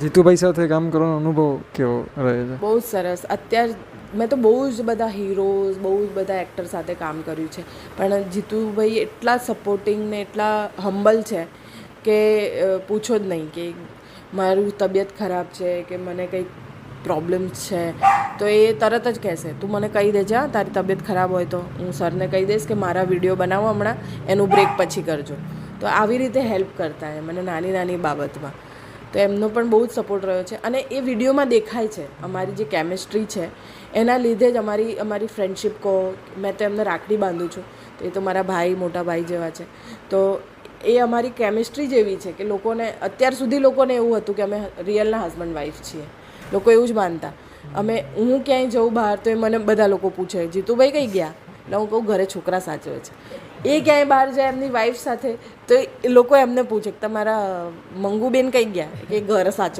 જીતુભાઈ સાથે કામ કરવાનો અનુભવ કેવો રહે છે? બહુ જ સરસ. અત્યાર મેં તો બહુ જ બધા હીરોઝ બહુ જ બધા એક્ટર સાથે કામ કર્યું છે. પણ જીતુભાઈ એટલા સપોર્ટિંગ ને એટલા હમ્બલ છે કે પૂછો જ નહીં કે મારું તબિયત ખરાબ છે કે મને કંઈક પ્રોબ્લેમ્સ છે. તો એ તરત જ કહેશે, તું મને કહી દેજે હા તારી તબિયત ખરાબ હોય તો હું સરને કહી દઈશ કે મારા વીડિયો બનાવો હમણાં, એનું બ્રેક પછી કરજો. તો આવી રીતે હેલ્પ કરતા હે મને નાની નાની બાબતમાં. તો એમનો પણ બહુ જ સપોર્ટ રહ્યો છે. અને એ વિડીયોમાં દેખાય છે, અમારી જે કેમિસ્ટ્રી છે, એના લીધે જ અમારી અમારી ફ્રેન્ડશિપ કહો, મેં તો એમને રાખડી બાંધું છું, તો એ તો મારા ભાઈ, મોટા ભાઈ જેવા છે. તો એ અમારી કેમિસ્ટ્રી જેવી છે કે લોકોને, અત્યાર સુધી લોકોને એવું હતું કે અમે રિયલના હસબન્ડ વાઈફ છીએ. લોકો એવું જ માનતા. અમે, હું ક્યાંય જઉં બહાર તો એ મને બધા લોકો પૂછે, જીતુભાઈ કઈ ગયા? એટલે હું કહું, ઘરે છોકરા સાચવે છે. એ ક્યાંય બહાર જાય એમની વાઈફ સાથે, તો એ લોકો એમને પૂછે કે તમારા મંગુબેન કઈ ગયા? કે ઘર સાચવે